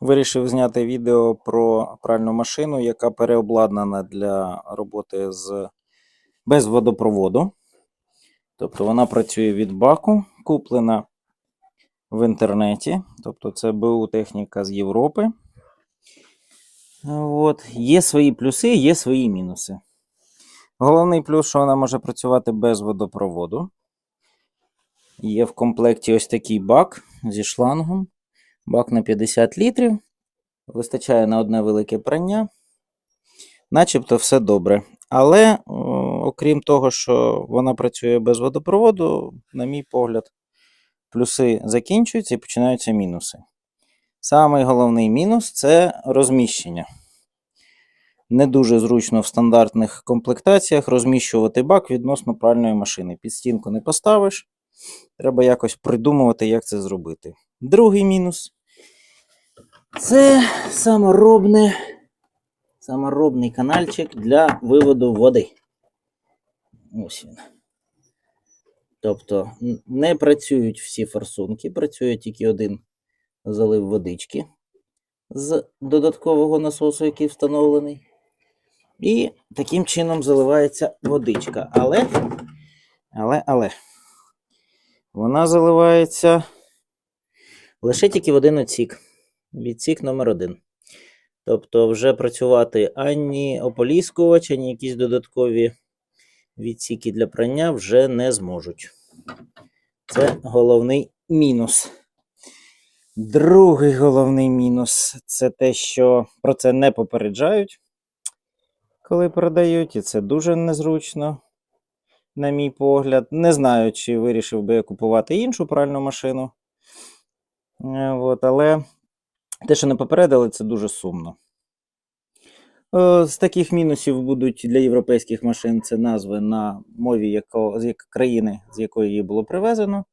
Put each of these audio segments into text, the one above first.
Вирішив зняти відео про пральну машину, яка переобладнана для роботи з без водопроводу. Тобто вона працює від баку, куплена в інтернеті. Тобто це БУ техніка з Європи. От. Є свої плюси, є свої мінуси. Головний плюс, що вона може працювати без водопроводу. Є в комплекті ось такий бак зі шлангом. Бак на 50 літрів. Вистачає на одне велике прання. Начебто все добре. Але, о, окрім того, що вона працює без водопроводу, на мій погляд, плюси закінчуються і починаються мінуси. Самий головний мінус це розміщення. Не дуже зручно в стандартних комплектаціях розміщувати бак відносно пральної машини. Під стінку не поставиш. Треба якось придумувати, як це зробити. Другий мінус це саморобне, саморобний канальчик для виводу води. Ось він. Тобто не працюють всі форсунки, працює тільки один залив водички з додаткового насосу, який встановлений. І таким чином заливається водичка. Але, але, але, вона заливається лише тільки в один отсік. Відсік номер один. Тобто, вже працювати ані ополіскувач, ані якісь додаткові відсіки для прання вже не зможуть. Це головний мінус. Другий головний мінус це те, що про це не попереджають, коли продають, і це дуже незручно, на мій погляд. Не знаю, чи вирішив би я купувати іншу пральну машину. Е, От, але те, що не попередили, це дуже сумно. Е, З таких мінусів будуть для європейських машин це назви на мові яко, з як, країни, з якої її було привезено.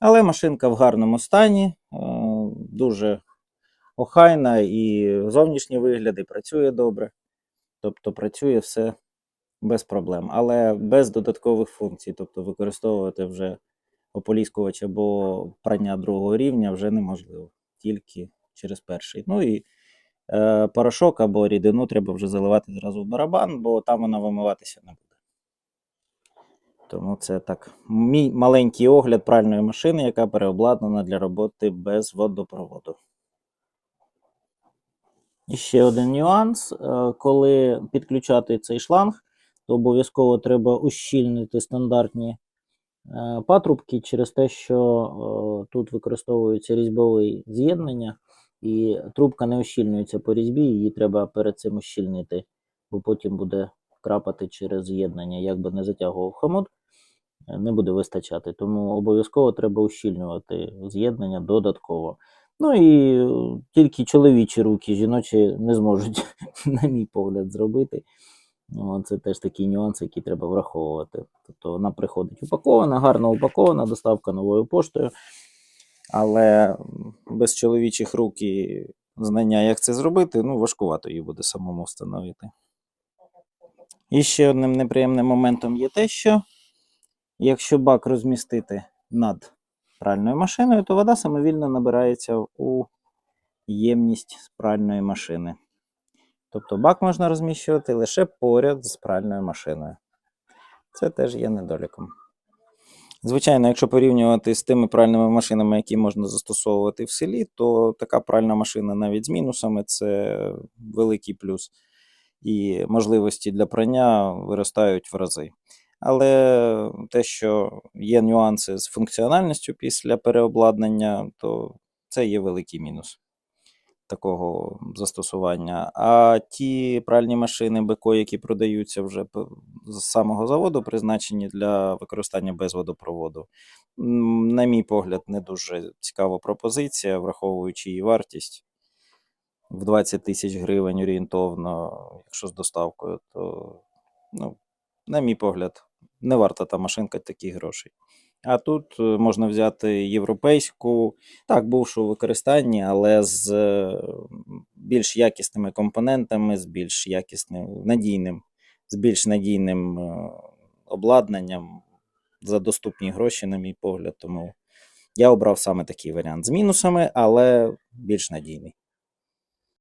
Але машинка в гарному стані, е, дуже охайна і зовнішні вигляди працює добре. Тобто працює все без проблем, але без додаткових функцій. Тобто використовувати вже ополіскувач або прання другого рівня вже неможливо, тільки через перший. Ну і е, порошок або рідину треба вже заливати зразу в барабан, бо там вона вимиватися не буде. Тому це так. Мій маленький огляд пральної машини, яка переобладнана для роботи без водопроводу. І ще один нюанс. Е, Коли підключати цей шланг, то обов'язково треба ущільнити стандартні е, патрубки через те, що е, тут використовується різьбове з'єднання, і трубка не ущільнюється по різьбі, її треба перед цим ущільнити, бо потім буде крапати через з'єднання, як би не затягував хомут, не буде вистачати. Тому обов'язково треба ущільнювати з'єднання додатково. Ну і е, тільки чоловічі руки, жіночі не зможуть, на мій погляд, зробити. Ну, Це теж такі нюанси, які треба враховувати. Тобто вона приходить упакована, гарно упакована, доставка новою поштою. Але без чоловічих рук і знання, як це зробити, ну, важкувато її буде самому встановити. І ще одним неприємним моментом є те, що якщо бак розмістити над пральною машиною, то вода самовільно набирається у ємність пральної машини. Тобто бак можна розміщувати лише поряд з пральною машиною. Це теж є недоліком. Звичайно, якщо порівнювати з тими пральними машинами, які можна застосовувати в селі, то така пральна машина навіть з мінусами це великий плюс. І можливості для прання виростають в рази. Але те, що є нюанси з функціональністю після переобладнання, то це є великий мінус такого застосування. А ті пральні машини БКО, які продаються вже з самого заводу, призначені для використання без водопроводу, на мій погляд, не дуже цікава пропозиція, враховуючи її вартість в 20 тисяч гривень орієнтовно, якщо з доставкою, то, ну, на мій погляд, не варта та машинка таких грошей. А тут е, можна взяти європейську, так, бувшу у використанні, але з е, більш якісними компонентами, з більш якісним, надійним, з більш надійним е, обладнанням за доступні гроші, на мій погляд. Тому я обрав саме такий варіант з мінусами, але більш надійний.